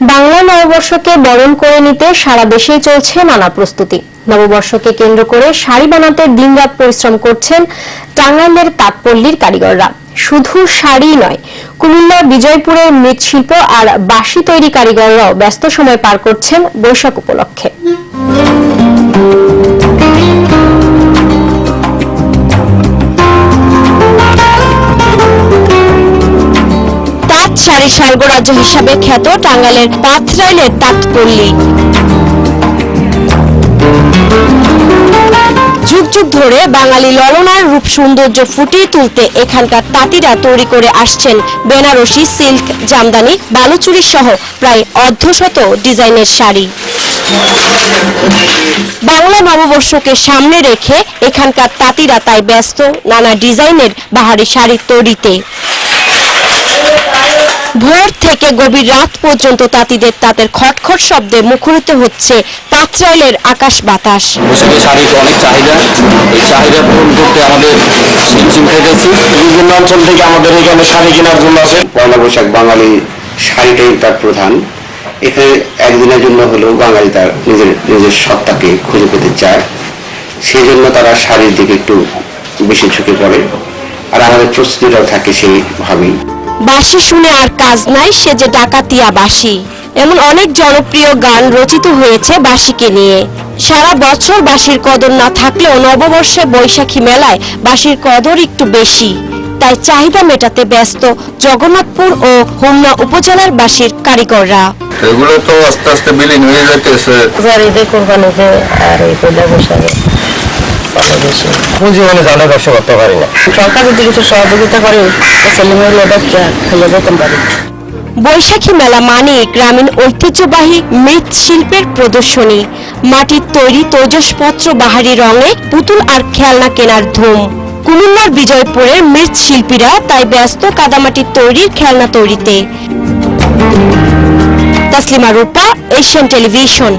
বাংলা নববর্ষকে বরণ করে নিতে সারা দেশে চলছে নানা প্রস্তুতি। নববর্ষকে কেন্দ্র করে শাড়ি বানাতে দিনরাত পরিশ্রম করছেন টাঙ্গাইলের তাঁতপল্লীর কারিগররা। শুধু শাড়ি নয় কুমিল্লা বিজয়পুরের মৃৎশিল্প আর বাঁশি তৈরি কারিগররাও ব্যস্ত সময় পার করছেন বৈশাখ উপলক্ষে। শাড়ির স্বর্গরাজ্য হিসাবে খ্যাত টাঙ্গাইলের পাথরাইলের তাঁতপল্লী যুগ যুগ ধরে বাঙালি ললনার রূপ সৌন্দর্য ফুটিয়ে তুলতে এখানকার তাঁতিরা তৈরি করে আসছেন বেনারসি সিল্ক, জামদানি, বালুচুরি সহ প্রায় অর্ধশত ডিজাইনের শাড়ি। বাংলা নববর্ষকে সামনে রেখে এখানকার তাঁতিরা তাই ব্যস্ত নানা ডিজাইনের বাহারি শাড়ি তৈরিতে। ভোর থেকে গভীর রাত পর্যন্ত তাঁতিদের তাঁতের খটখট শব্দে মুখরিত হচ্ছে পাত্রাইলের আকাশ বাতাস। পোশাকের শাড়ির অনেক চাহিদা। এই চাহিদা পূরণ করতে আমাদের সিমসিম খেটেছি বিভিন্ন অঞ্চল থেকে আমাদের এখানে শাড়ি কেনার জন্য আসে। পয়লা বৈশাখ বাঙালি শাড়িটাই তার প্রধান। এখানে একদিনের জন্য হলেও বাঙালি তার নিজের নিজের সত্তাকে খুঁজে পেতে চায়। সেই জন্য তারা শাড়ির দিকে একটু বেশি ঝুঁকে পড়ে। আর আমাদের প্রস্তুতিটাও থাকে সেইভাবেই বাঁশি শুনে আর কাজ নাই সে যে ডাকাতিয়া বাসি এমন অনেক জনপ্রিয় গান রচিত হয়েছে বাঁশিকে নিয়ে। সারা বছর বাঁশির কদর না থাকলেও নববর্ষে বৈশাখী মেলায় বাঁশির কদর একটু বেশি। তাই চাহিদা মেটাতে ব্যস্ত জগন্নাথপুর ও হোমনা উপজেলার বাঁশির কারিগররা। এগুলো তো আস্তে আস্তে বিলীন হয়ে কোরবানিতে আর এই পুঁজি মানে জানে ব্যবসা করতে পারি না? সরকার যদি কিছু সহযোগিতা করে তো ছেলে মেয়েগুলো যেতে পারি? বৈশাখী মেলা মানে গ্রামীণ ঐতিহ্যবাহী মৃৎশিল্পের প্রদর্শনী। মাটির তৈরি তৈজসপত্র বাহারি রঙে পুতুল আর খেলনা কেনার ধুম। কুমিল্লার বিজয়পুরের মৃৎশিল্পীরা তাই ব্যস্ত কাদামাটির তৈরির খেলনা তৈরিতে। Taslima Rupa Asian television.